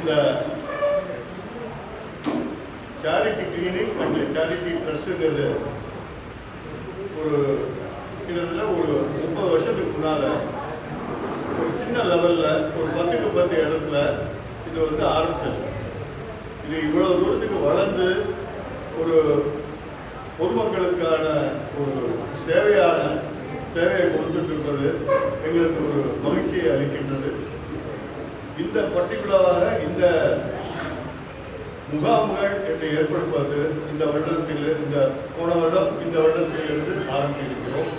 இந்த charity clinic and charity ட்ரஸ்ட்டுங்கிறது ஒரு கிட்டத்தட்ட ஒரு முப்பது வருஷத்துக்கு முன்னால் ஒரு சின்ன லெவலில் ஒரு பத்துக்கு பத்து இடத்துல இது வந்து ஆரம்பிச்சது. இது இவ்வளோ தூரத்துக்கு வளர்ந்து ஒரு பொதுமக்களுக்கான ஒரு சேவையான சேவையை கொடுத்துட்டு இருப்பது எங்களுக்கு ஒரு மகிழ்ச்சியை அளிக்கின்றது. இந்த பர்டிகுலராக இந்த முகாம்கள் என்று ஏற்படுத்துவது இந்த வருடத்தில் இந்த போன வருடம் இந்த வருடத்திலிருந்து ஆரம்பித்திருக்கிறோம்.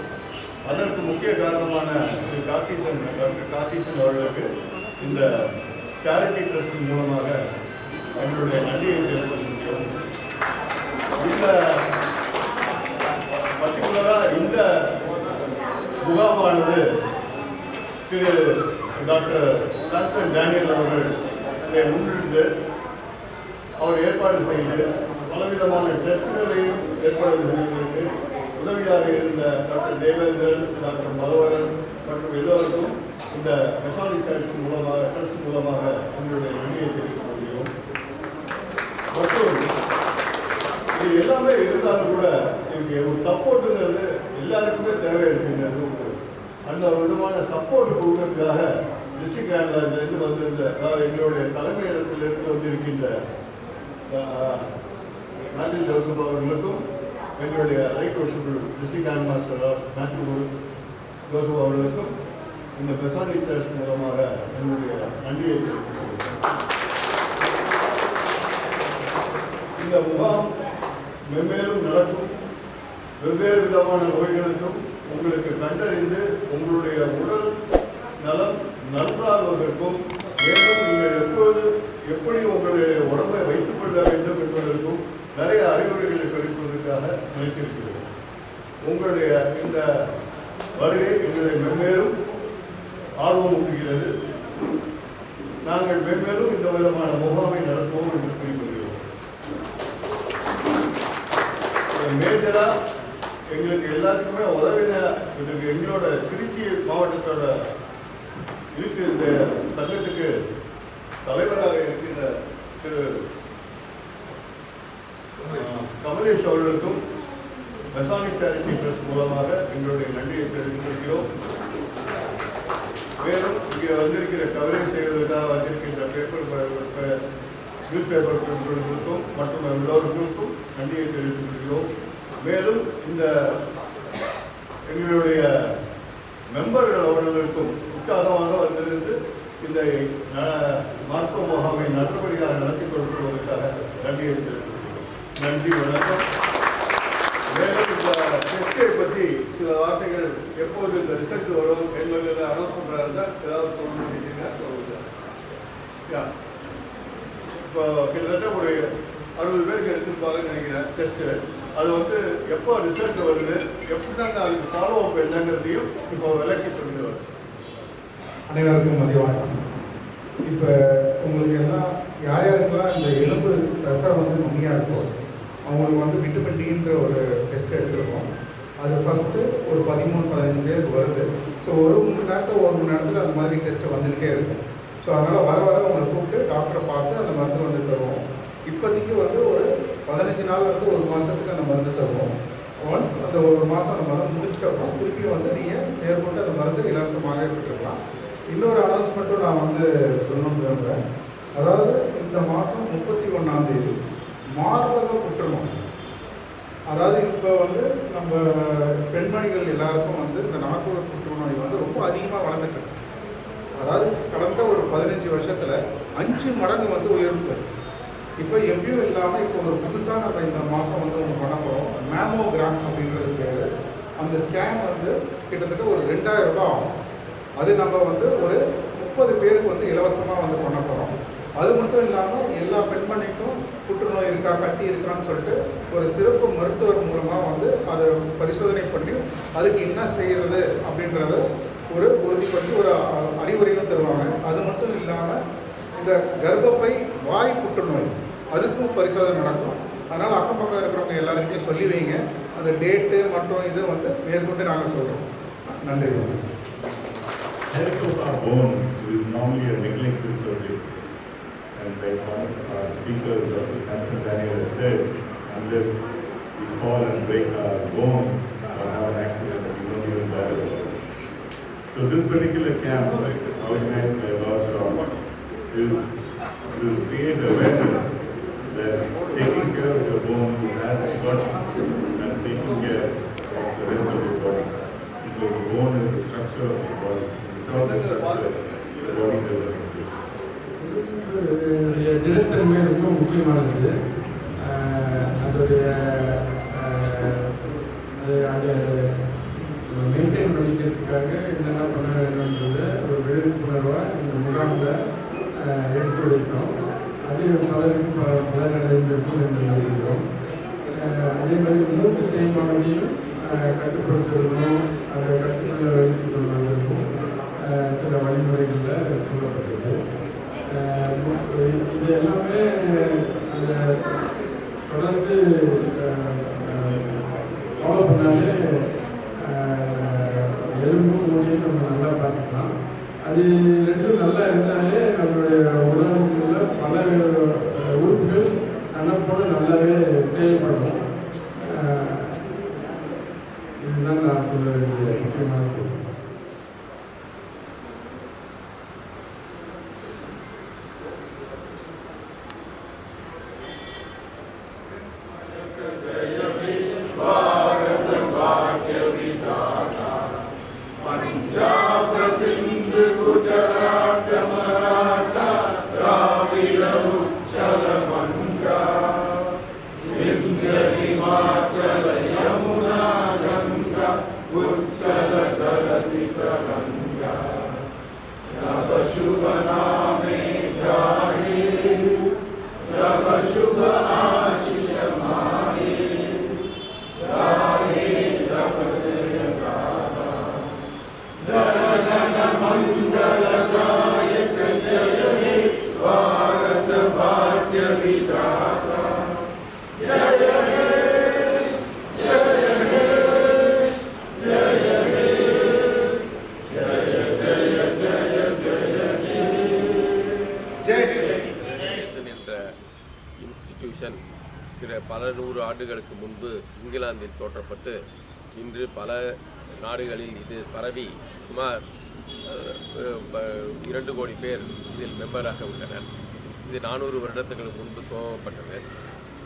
அதற்கு முக்கிய காரணமான திரு கார்த்திசன் டாக்டர் கார்த்திசன் அவர்களுக்கு இந்த சேரிட்டி ட்ரஸ்டின் மூலமாக எங்களுடைய நன்றியை தெரிவித்திருக்கிறோம் இந்த பர்டிகுலராக இந்த முகாமானது திரு டாக்டர் டாக்டர் டேனியல் அவர்கள் என்னை முன்னிட்டு அவர் ஏற்பாடு செய்து பலவிதமான டெஸ்ட்களையும் ஏற்பாடு செய்வதற்கு உதவியாக இருந்த டாக்டர் தேவேந்திரன் டாக்டர் மகவரன் மற்றும் எல்லோருக்கும் இந்த மெசாலிக் சயின்ஸ் மூலமாக ட்ரஸ்ட் மூலமாக எங்களுடைய நன்றியை தெரிவிக்க முடியும் மற்றும் இது எல்லாமே இருந்தாலும் கூட இதுக்கு ஒரு சப்போர்ட்டுங்கிறது எல்லாருக்குமே தேவை இருக்குங்கிறது அந்த விதமான சப்போர்ட் கொடுக்கறதுக்காக டிஸ்ட்ரிக்ட் ஹேண்ட்லர்லேருந்து வந்திருந்த அதாவது எங்களுடைய தலைமையிடத்திலிருந்து வந்திருக்கின்ற மேத்யூ ஜோசப் அவர்களுக்கும் எங்களுடைய right worshipful district grand master Mathew Joseph அவர்களுக்கும் இந்த பெசானி ட்ரஸ்ட் மூலமாக என்னுடைய நன்றியை தெரிவித்துக் இந்த முகாம் மென்மேலும் நடக்கும் வெவ்வேறு விதமான நோய்களுக்கும் உங்களுக்கு கண்டறிந்து உங்களுடைய உடல் நலம் நன்றாகுவதற்கும் மேலும் நீங்கள் எப்பொழுது எப்படி உங்களுடைய உடம்பை வைத்துக் கொள்ள வேண்டும் என்பதற்கும் நிறைய அறிவுரைகளை கிடைப்பதற்காக நினைத்திருக்கிறோம். உங்களுடைய இந்த வருகை எங்களை மென்மேலும் ஆர்வம் ஊட்டுகிறது. நாங்கள் மென்மேலும் இந்த விதமான முகாமை நடத்துவோம் என்று கூறிக்கொள்கிறோம். மேஜராக எங்களுக்கு எல்லாத்துக்குமே உதவின இதுக்கு எங்களோட திருச்சி மாவட்டத்தோட இதுக்கு இந்த சங்கத்துக்கு தலைவராக இருக்கின்ற திரு கமலேஷ் அவர்களுக்கும் மெசானிக் சேரிட்டி ட்ரஸ்ட் மூலமாக எங்களுடைய நன்றியை தெரிவித்திருக்கிறோம் மேலும் இங்கே வந்திருக்கிற கவரேஜ் செய்வதற்காக வந்திருக்கின்ற பேப்பர் நியூஸ் பேப்பர் பெண்களுக்கும் மற்றும் எல்லோருக்கும் நன்றியை தெரிவித்துக் மேலும் இந்த எங்களுடைய மெம்பர்கள் அவர்களுக்கும் உற்சாகமாக வந்திருந்து இந்த மருத்துவ முகாமை நல்லபடியாக நடத்தி கொடுப்பதற்காக நன்றி நன்றி வணக்கம். மேலும் இந்த டெஸ்டை பற்றி சில வார்த்தைகள் எப்போது இந்த ரிசல்ட் வரும் என்பதில் அனௌன்ஸ் பண்ணுறதா இருந்தால் ஏதாவது சொல்லணும் சொல்லுங்க. யா. இப்போ கிட்டத்தட்ட ஒரு அறுபது பேருக்கு எடுத்துருப்பாங்கன்னு நினைக்கிறேன் டெஸ்ட்டு அது வந்து எப்போ ரிசல்ட் வருது எப்படி நாங்கள் அதுக்கு ஃபாலோ அப் என்னங்கிறதையும் இப்போ விளக்கி சொல்லிடுவார் அனைவருக்கும் மதிய வணக்கம். இப்போ உங்களுக்கு எல்லாம் யார் யாருக்கெல்லாம் இந்த எலும்பு தசை வந்து கம்மியாக இருக்கோ அவங்களுக்கு வந்து விட்டமின் டின்ற ஒரு டெஸ்ட் எடுத்துருக்கோம். அது ஃபஸ்ட்டு ஒரு பதிமூணு பதினஞ்சு பேருக்கு வருது. ஸோ ஒரு மணி நேரத்தில் ஒரு மணி நேரத்தில் அந்த மாதிரி டெஸ்ட்டு வந்துக்கிட்டே இருக்கும். ஸோ அதனால் வர வர உங்களை கூப்பிட்டு டாக்டரை பார்த்து அந்த மருந்து வந்து தருவோம். இப்போதைக்கு வந்து ஒரு பதினஞ்சு நாள் இருந்து ஒரு மாதத்துக்கு அந்த மருந்து தருவோம். ஒன்ஸ் அந்த ஒரு மாதம் அந்த மருந்து முடிச்சிட்டப்போ திருப்பியும் வந்து நீங்கள் மேற்கொண்டு அந்த மருந்து இலவசமாக பெற்றுக்கலாம். இன்னொரு அனௌன்ஸ்மெண்ட்டும் நான் வந்து சொல்லணும்னு விரும்புகிறேன் அதாவது இந்த மாதம் முப்பத்தி ஒன்றாம் தேதி மார்பக புற்றுநோய். அதாவது இப்போ வந்து நம்ம பெண்மணிகள் எல்லாருக்கும் வந்து இந்த நாக்குவர் புற்றுநோய் வந்து ரொம்ப அதிகமாக வளர்ந்துட்டு அதாவது கடந்த ஒரு பதினஞ்சு வருஷத்தில் அஞ்சு மடங்கு வந்து உயர்ந்து இப்போ எங்கேயும் இல்லாமல் இப்போ ஒரு புதுசாக நம்ம இந்த மாதம் வந்து ஒன்று பண்ண போகிறோம் மேமோகிராம் அப்படின்றது பேர். அந்த ஸ்கேன் வந்து கிட்டத்தட்ட ஒரு ரெண்டாயிரம் ரூபாய் ஆகும். அது நம்ம வந்து ஒரு முப்பது பேருக்கு வந்து இலவசமாக வந்து பண்ண போகிறோம் அது மட்டும் இல்லாமல் எல்லா பெண்மணிக்கும் புற்றுநோய் இருக்கா கட்டி இருக்கான்னு சொல்லிட்டு ஒரு சிறப்பு மருத்துவர் மூலமாக வந்து அதை பரிசோதனை பண்ணி அதுக்கு என்ன செய்கிறது அப்படின்றத ஒரு உறுதிப்படுத்தி ஒரு அறிவுரையும் தருவாங்க. அது மட்டும் இல்லாமல் இந்த கர்ப்பப்பை வாய் புற்றுநோய் அதுக்கும் பரிசோதனை நடக்கும். அதனால் அக்கம் பக்கம் இருக்கிறவங்க எல்லாருக்குமே சொல்லி வைங்க. அந்த டேட்டு மற்றும் இது வந்து மேற்கொண்டு நாங்கள் சொல்கிறோம் நன்றி. Health of our bones is normally a neglected subject. And like one of our speakers, Dr. Samson Daniel, has said, unless we fall and break our bones or have an accident, we don't even bother about it. So this particular camp, organized by Lord Shaw, is to create awareness that taking care of your bones is as important as taking care of the rest of your body. Because bone is the structure of your body. நிலைத்தன்மை ரொம்ப முக்கியமானது அதோடைய அது அதை maintain பண்ணிக்கிறதுக்காக என்னென்ன பண்ண வேணும்ன்றத ஒரு விழிப்புணர்வை இந்த முகாமில் எடுத்து வைக்கிறோம் அது பலருக்கு பல பலனடைந்திருக்கும் என்று நம்புகிறோம் அதே மாதிரி மூட்டு தேய்மானத்தையும் ஆஹ் அதை கட்டுக்குள்ள வைத்துக் கொள்வதற்கும் சில வழிமுறைகளில் சொல்லப்பட்டது. இது எல்லாமே தொடர்ந்து Shubha ஆண்டுகளுக்கு முன்பு இங்கிலாந்தில் தோற்றப்பட்டு இன்று பல நாடுகளில் இது பரவி சுமார் இரண்டு கோடி பேர் இதில் மெம்பராக உள்ளனர். இது நானூறு வருடத்துக்கு முன்பு துவங்கப்பட்டது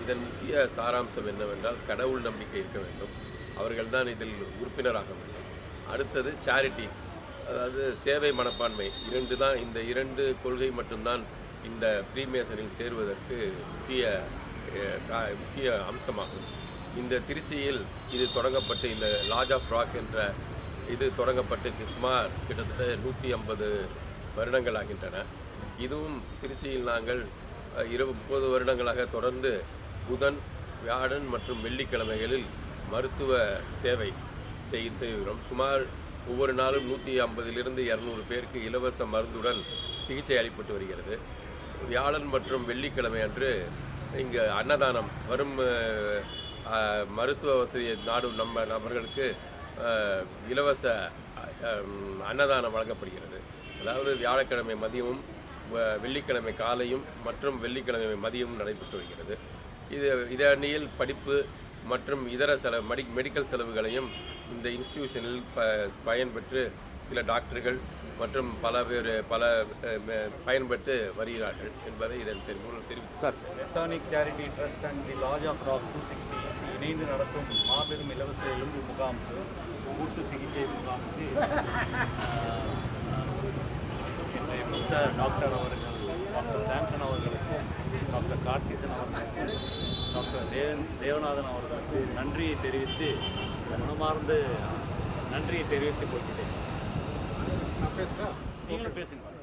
இதன் முக்கிய சாராம்சம் என்னவென்றால் கடவுள் நம்பிக்கை இருக்க வேண்டும். அவர்கள்தான் இதில் உறுப்பினராக வேண்டும். அடுத்தது சேரிட்டி அதாவது சேவை மனப்பான்மை. இரண்டு தான் இந்த இரண்டு கொள்கை மட்டும்தான் இந்த ஃப்ரீமேசனில் சேருவதற்கு முக்கிய முக்கிய அம்சமாகும். இந்த திருச்சியில் இது தொடங்கப்பட்டு இந்த லாஜ் ஆஃப் ராக் என்ற இது தொடங்கப்பட்டு சுமார் கிட்டத்தட்ட நூற்றி ஐம்பது வருடங்கள் ஆகின்றன. இதுவும் திருச்சியில் நாங்கள் இரவு இரு முப்பது வருடங்களாக தொடர்ந்து புதன் வியாழன் மற்றும் வெள்ளிக்கிழமைகளில் மருத்துவ சேவை செய்து சுமார் ஒவ்வொரு நாளும் நூற்றி ஐம்பதிலிருந்து இரநூறு பேருக்கு இலவச மருந்துடன் சிகிச்சை அளிக்கப்பட்டு வருகிறது. வியாழன் மற்றும் வெள்ளிக்கிழமை அன்று இங்கே அன்னதானம் வரும் மருத்துவ வசதியை நாடும் நம்ம நபர்களுக்கு இலவச அன்னதானம் வழங்கப்படுகிறது. அதாவது வியாழக்கிழமை மதியமும் வ- வெள்ளிக்கிழமை காலையும் மற்றும் வெள்ளிக்கிழமை மதியமும் நடைபெற்று வருகிறது. இது இதனியில் படிப்பு மற்றும் இதர செலவு மெடி மெடிக்கல் செலவுகளையும் இந்த இன்ஸ்டிடியூஷனில் ப பயன்பெற்று சில டாக்டர்கள் மற்றும் பல பேர் பல பயன்பெற்று வருகிறார்கள் என்பதை இதன் தெரிவித்து தெரிவித்தார் Masonic charity trust and the Lodge of Rock two sixty இணைந்து நடத்தும் மாபெரும் இலவச எலும்பு முகாமுக்கு கூட்டு சிகிச்சை முகாமுக்கு என்னுடைய மூத்த டாக்டர் அவர்கள் டாக்டர் சாம்சன் அவர்களுக்கும் டாக்டர் கார்த்திசன் அவர்களுக்கும் டாக்டர் தேவன் தேவநாதன் அவர்களுக்கு நன்றியை தெரிவித்து மனமார்ந்து நன்றியை தெரிவித்துக் கொள்கிறேன். நீங்களும் பேசுங்க.